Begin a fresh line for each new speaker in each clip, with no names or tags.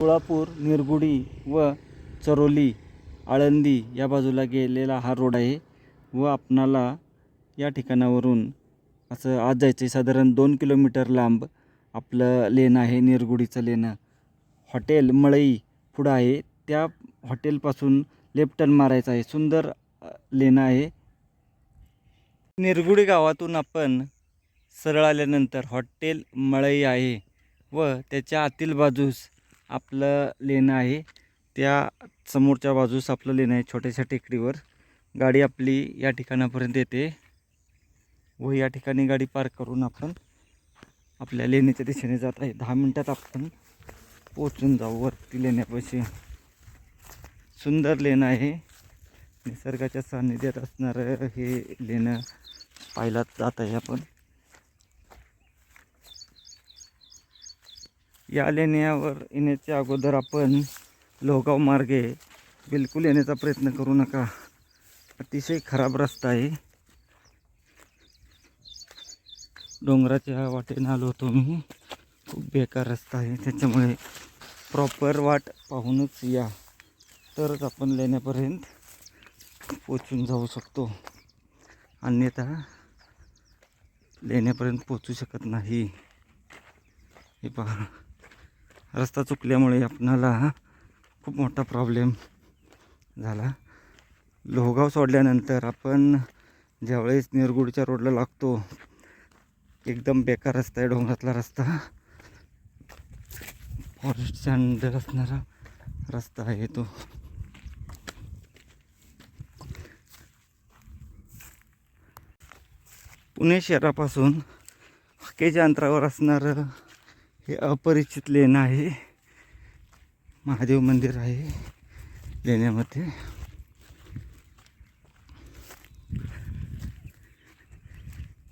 सोळापूर निरगुडी व चरोली आळंदी या बाजूला गेलेला हा रोड आहे व आपणाला या ठिकाणावरून असं आज जायचं आहे साधारण दोन किलोमीटर लांब आपलं लेन आहे निरगुडीचं लेणं. हॉटेल मळई पुढं आहे. त्या हॉटेलपासून लेफ्ट टर्न मारायचं आहे. सुंदर लेणं आहे. निरगुडी गावातून आपण सरळ आल्यानंतर हॉटेल मळई आहे व त्याच्या आतील बाजूस आपलं लेणं आहे. त्या समोरच्या बाजूस आपलं लेणं आहे छोट्याशा टेकडीवर. गाडी आपली या ठिकाणापर्यंत येते. व या ठिकाणी गाडी पार्क करून आपण आपल्या लेणीच्या दिशेने जात आहे. दहा मिनटात आपण पोचून जाऊ वरती लेण्यापाशी. सुंदर लेणं आहे. निसर्गाच्या सान्निध्यात असणारं हे लेणं पाहायला जात आहे आपण. या लेण्यावर येण्याच्या अगोदर आपण लोहगाव मार्गे बिलकुल येण्याचा प्रयत्न करू नका. अतिशय खराब रस्ता आहे. डोंगराच्या वाटेनं आलो होतो मी. खूप बेकार रस्ता आहे. त्याच्यामुळे प्रॉपर वाट पाहूनच या. तरच आपण लेण्यापर्यंत पोचून जाऊ शकतो. अन्यथा लेण्यापर्यंत पोचू शकत नाही. हे पहा. रस्ता चुकल्यामुळे आपणाला खूप मोठा प्रॉब्लेम झाला. लोहगाव सोडल्यानंतर आपण ज्यावेळेस निरगुडच्या रोडला लागतो एकदम बेकार रस्ता आहे डोंगरातला रस्ता. फॉरेस्टच्या अंडर असणारा रस्ता आहे तो. पुणे शहरापासून हकेच्या अंतरावर असणारं हे अपरिचित लेणं आहे. महादेव मंदिर आहे लेण्यामध्ये.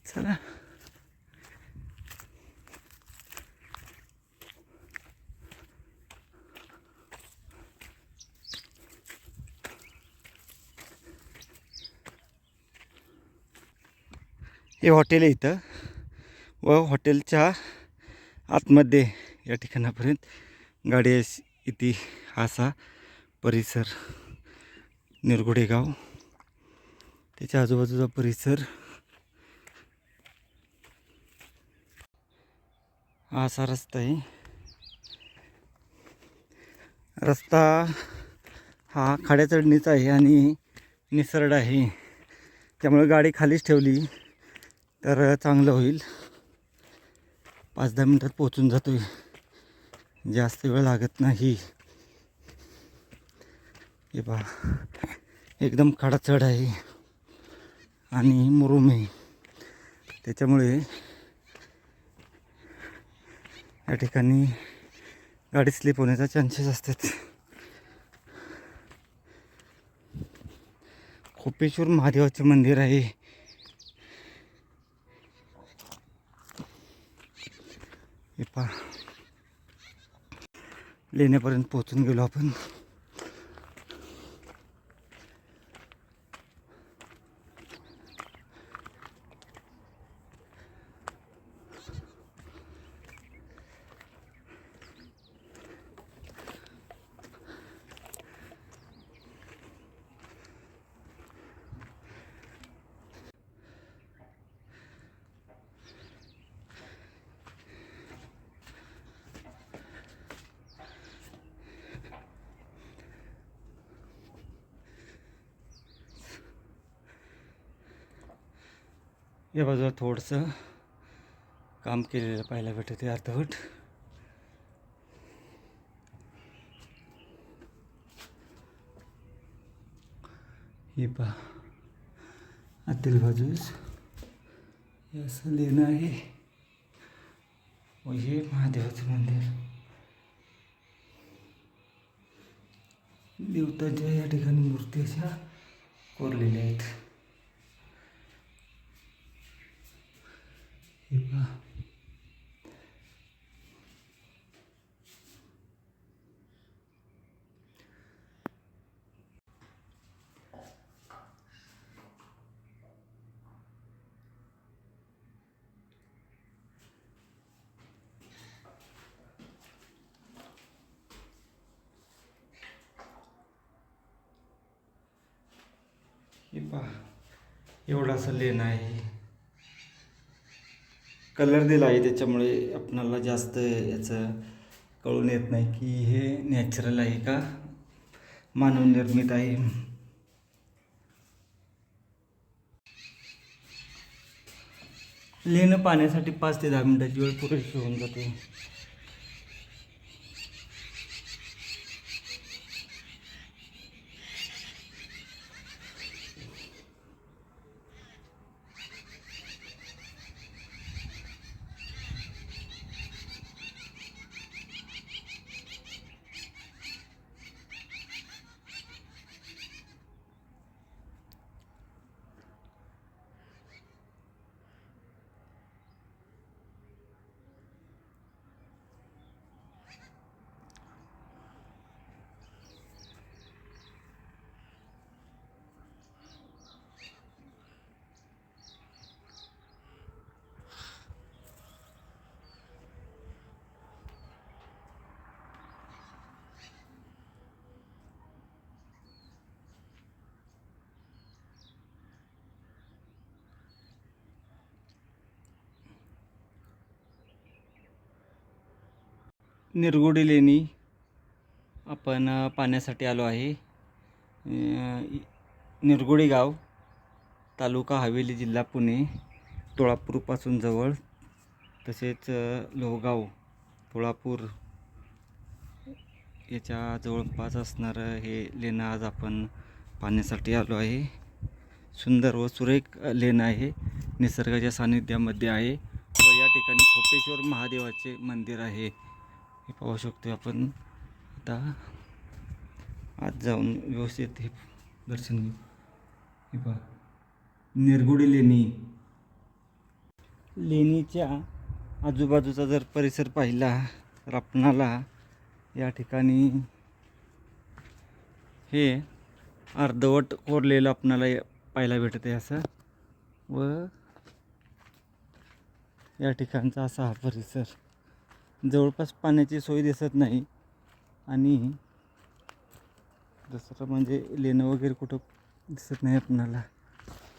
चला. हे हॉटेल आहे इथं. व हॉटेलच्या आतमध्ये या ठिकाणापर्यंत गाडी अशी इथे असा परिसर निरगुडे गाव त्याच्या आजूबाजूचा परिसर हा असा रस्ता आहे. रस्ता हा खाड्या चढणीचा आहे आणि निसरड आहे. त्यामुळे गाडी खालीच ठेवली तर चांगलं होईल. पाच दहा मिनटात पोचून जातो जास्त वेळ लागत नाही. हे पहा एकदम खडा चढ आहे आणि मुरुम आहे. त्याच्यामुळे या ठिकाणी गाडी स्लिप होण्याचा चान्सेस असतात. खोपेश्वर महादेवाचे मंदिर आहे. हे पहा लेण्यापर्यंत पोहोचून गेलो आपण. या बाजूला थोडंसं काम केलेलं पाहायला भेटते अर्धवट. हे पहा आतील बाजूस हे असं लेणं आहे. व हे महादेवाचं मंदिर. देवताच्या या ठिकाणी मूर्ती अशा कोरलेल्या आहेत हे पहा हे पहा एवढा असं लेन आहे कलर दिला आहे त्याच्यामुळे आपणाला जास्त याचं कळून येत नाही की हे नॅचरल आहे का? मानवनिर्मित आहे. लेणं पाण्यासाठी पाच ते दहा मिनटाची वेळ पुरेशी होऊन जाते. निरगुडी लेणी आपण पाहण्यासाठी आलो आहे. निरगुडी गाव तालुका हवेली जिल्हा पुणे तुळापूरपासून जवळ. तसेच लोहगाव तुळापूर याच्या जवळपास असणारं हे लेणं आज आपण पाहण्यासाठी आलो आहे. सुंदर व सुरेख लेणं आहे. निसर्गाच्या सानिध्यामध्ये आहे. व या ठिकाणी खोपेश्वर महादेवाचे मंदिर आहे. हे पाहू शकतो आपण. आता आज जाऊन व्यवस्थित हे दर्शन घेऊ. हे पहा. निरगुडी लेणी. लेणीच्या आजूबाजूचा जर परिसर पाहिला तर आपणाला या ठिकाणी हे अर्धवट कोरलेलं आपणाला पाहायला भेटत आहे असं. व या ठिकाणचा असा हा परिसर. जवळपास पाण्याची सोय दिसत नाही. आणि दुसरं म्हणजे लेणं वगैरे कुठं दिसत नाही आपणाला.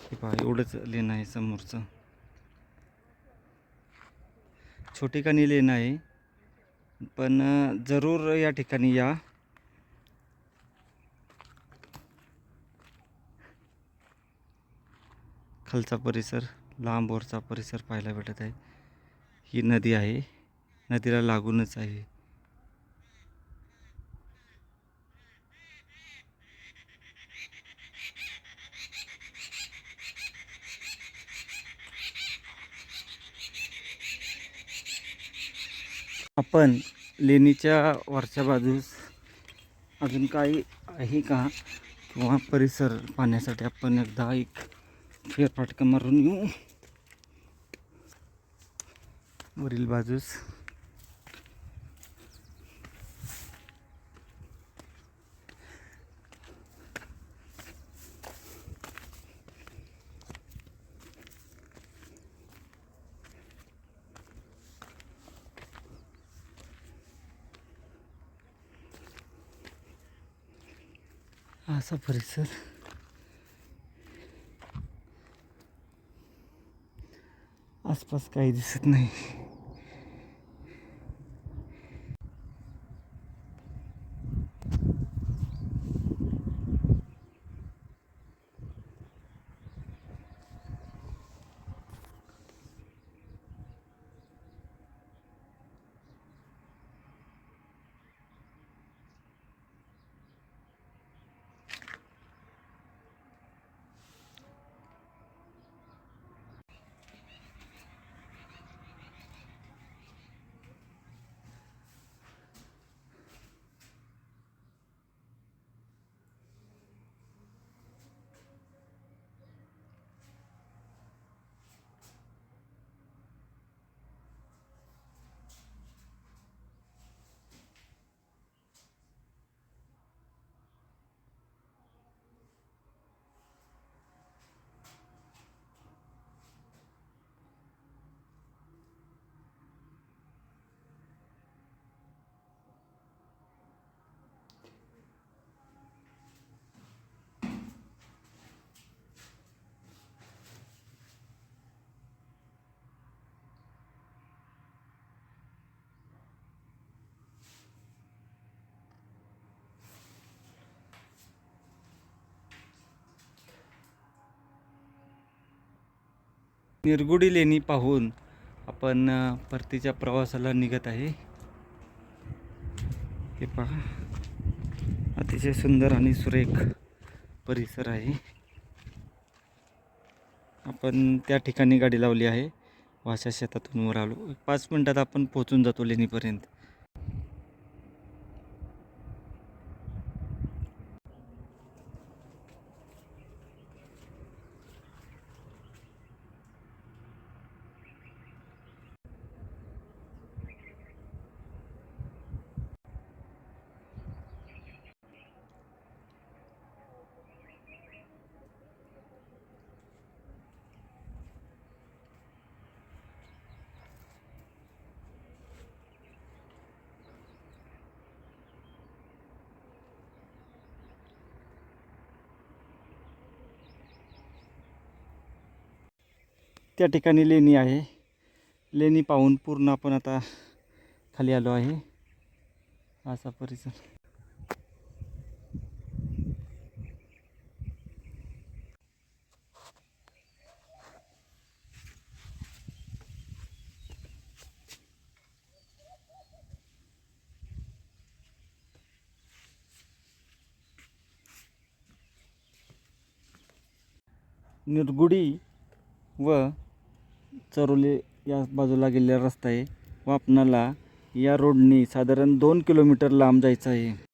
हे पहा एवढंच लेणं आहे समोरचं. छोटेखानी लेणं आहे. पण जरूर या ठिकाणी या. खालचा परिसर लांबवरचा परिसर पाहायला भेटत आहे. ही नदी आहे. नदीला लागूनच आहे. आपण लेणीच्या वरच्या बाजूस अजून काही आहे का? किंवा परिसर पाहण्यासाठी आपण एकदा एक फेरफाटका मारून येऊ. वरील बाजूस. असा परिसर. आसपास काही दिसत नाही. निरगुडी लेणी पाहून आपण परतीच्या प्रवासाला निघत आहे. हे पहा. अतिशय सुंदर आणि सुरेख परिसर आहे. आपण त्या ठिकाणी गाडी लावली आहे. वाशा शेतातून वर आलो. पाच मिनटात आपण पोहोचून जातो लेणीपर्यंत. त्या ठिकाणी लेणी आहे. लेणी पाहून पूर्ण आपण आता खाली आलो आहे. असा परिसर. निरगुडी व चरोली या बाजूला गेलेला रस्ता आहे. व आपणाला या रोडनी साधारण दोन किलोमीटर लांब जायचं आहे.